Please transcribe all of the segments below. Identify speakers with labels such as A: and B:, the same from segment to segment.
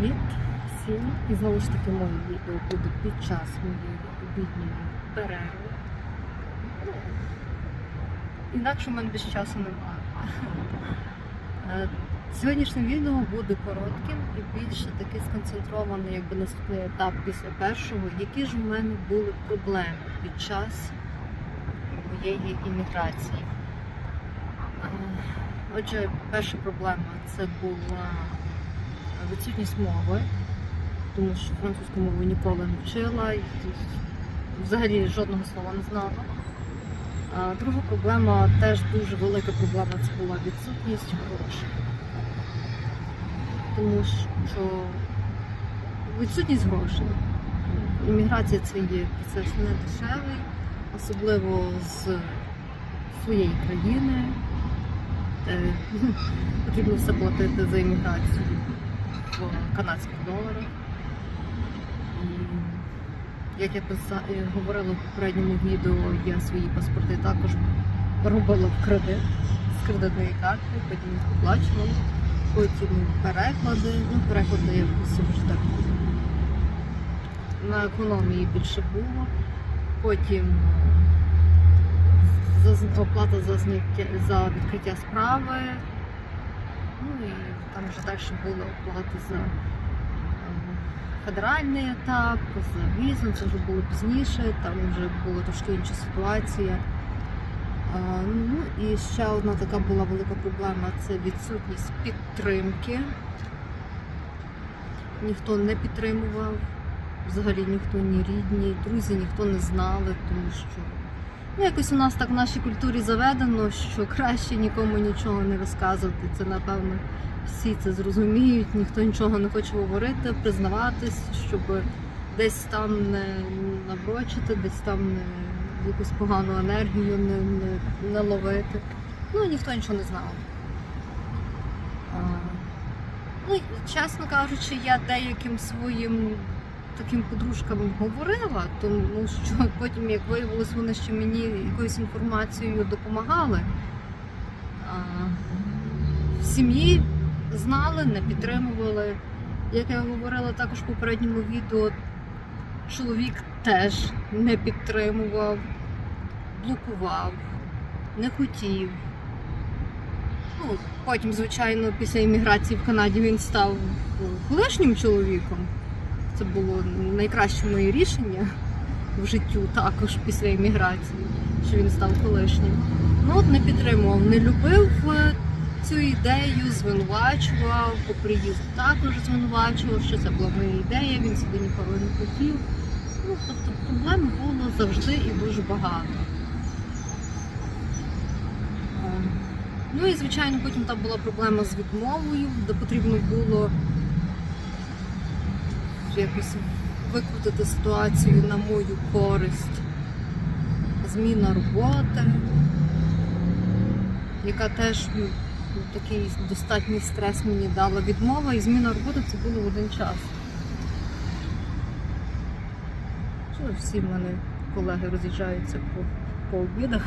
A: Привіт всім! І знову ж таки моє відео буде під час моєї обідньої перерви. Інакше в мене без часу немає. Е, сьогоднішнє відео буде коротким і більше таки сконцентрований, якби наступний етап після першого, які ж у мене були проблеми під час моєї імміграції. Е, отже, перша проблема це була відсутність мови, тому що французьку мову ніколи не вчила і взагалі жодного слова не знала. Друга проблема, теж дуже велика проблема, це була відсутність грошей. Тому що відсутність грошей. Імміграція це є процес не дешевий, особливо з своєї країни. Е, Потрібно все платити за імміграцію в канадських доларах. І як я писала, говорила в попередньому відео, я свої паспорти також робила в кредит з кредитної карти, потім їх оплачувала, потім переклади, ну переклади якось вже так. На економії більше було. Потім за- оплата за зняття за відкриття справи. Ну і там вже далі були оплати за е, федеральний етап, за візу, це вже було пізніше, там вже була трошки інша ситуація. Ну і ще одна така була велика проблема це відсутність підтримки. Ніхто не підтримував, взагалі ніхто ні рідні, друзі ніхто не знали, тому що ну, якось у нас так в нашій культурі заведено, що краще нікому нічого не розказувати. Це напевно всі це зрозуміють, ніхто нічого не хоче говорити, признаватись, щоб десь там не наврочити, десь там не якусь погану енергію не, не, не ловити. Ну ніхто нічого не знав. Ну, чесно кажучи, я деяким своїм таким подружкам говорила, тому що потім, як виявилось, вони ще мені якоюсь інформацією допомагали. А, в сім'ї знали, не підтримували. Як я говорила також в попередньому відео, чоловік теж не підтримував, блокував, не хотів. Ну, потім, звичайно, після імміграції в Канаді він став колишнім чоловіком. Це було найкраще моє рішення в життю також після імміграції, що він став колишнім. Ну от не підтримував, не любив е, цю ідею, звинувачував, по приїзду також звинувачував, що це була моя ідея, він сюди ніколи не хотів. Ну, тобто проблем було завжди і дуже багато. Е, Ну і звичайно, потім там була проблема з відмовою, де потрібно було якось викрутити ситуацію на мою користь. Зміна роботи, яка теж ну, такий достатній стрес мені дала відмова, і зміна роботи це було в один час. Що всі в мене колеги роз'їжджаються по, по обідах.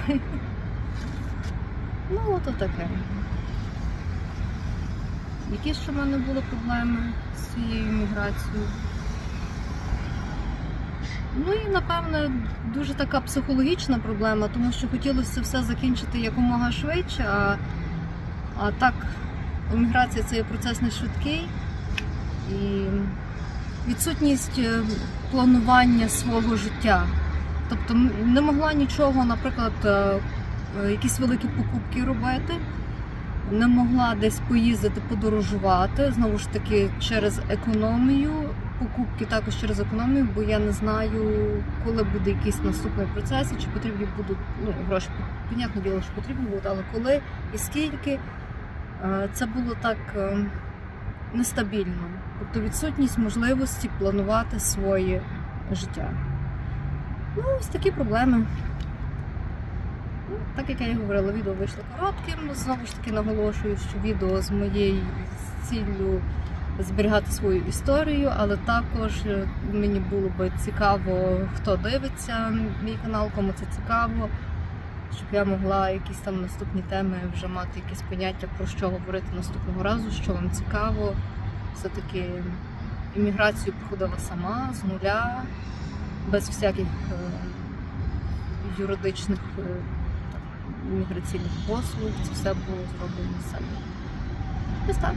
A: Ну, от таке. Які ще в мене були проблеми з цією міграцією? Ну і напевне дуже така психологічна проблема, тому що хотілося все закінчити якомога швидше, а, а так еміграція це є процес не швидкий і відсутність е, планування свого життя. Тобто не могла нічого, наприклад, е, е, якісь великі покупки робити, не могла десь поїздити, подорожувати, знову ж таки, через економію покупки також через економію, бо я не знаю, коли буде якийсь наступний процес, і чи потрібні будуть ну, гроші. Понятне діло, що потрібні будуть, але коли і скільки Е, це було так е, нестабільно. Тобто відсутність можливості планувати своє життя. Ну, ось такі проблеми. Ну, так як я і говорила, відео вийшло коротким. Знову ж таки наголошую, що відео з моєю ціллю зберігати свою історію, але також е, мені було би цікаво, хто дивиться мій канал, кому це цікаво, щоб я могла якісь там наступні теми вже мати якісь поняття про що говорити наступного разу, що вам цікаво. Все-таки імміграцію проходила сама з нуля, без всяких е, юридичних е, міграційних послуг. Це все було зроблено самі. Ось так.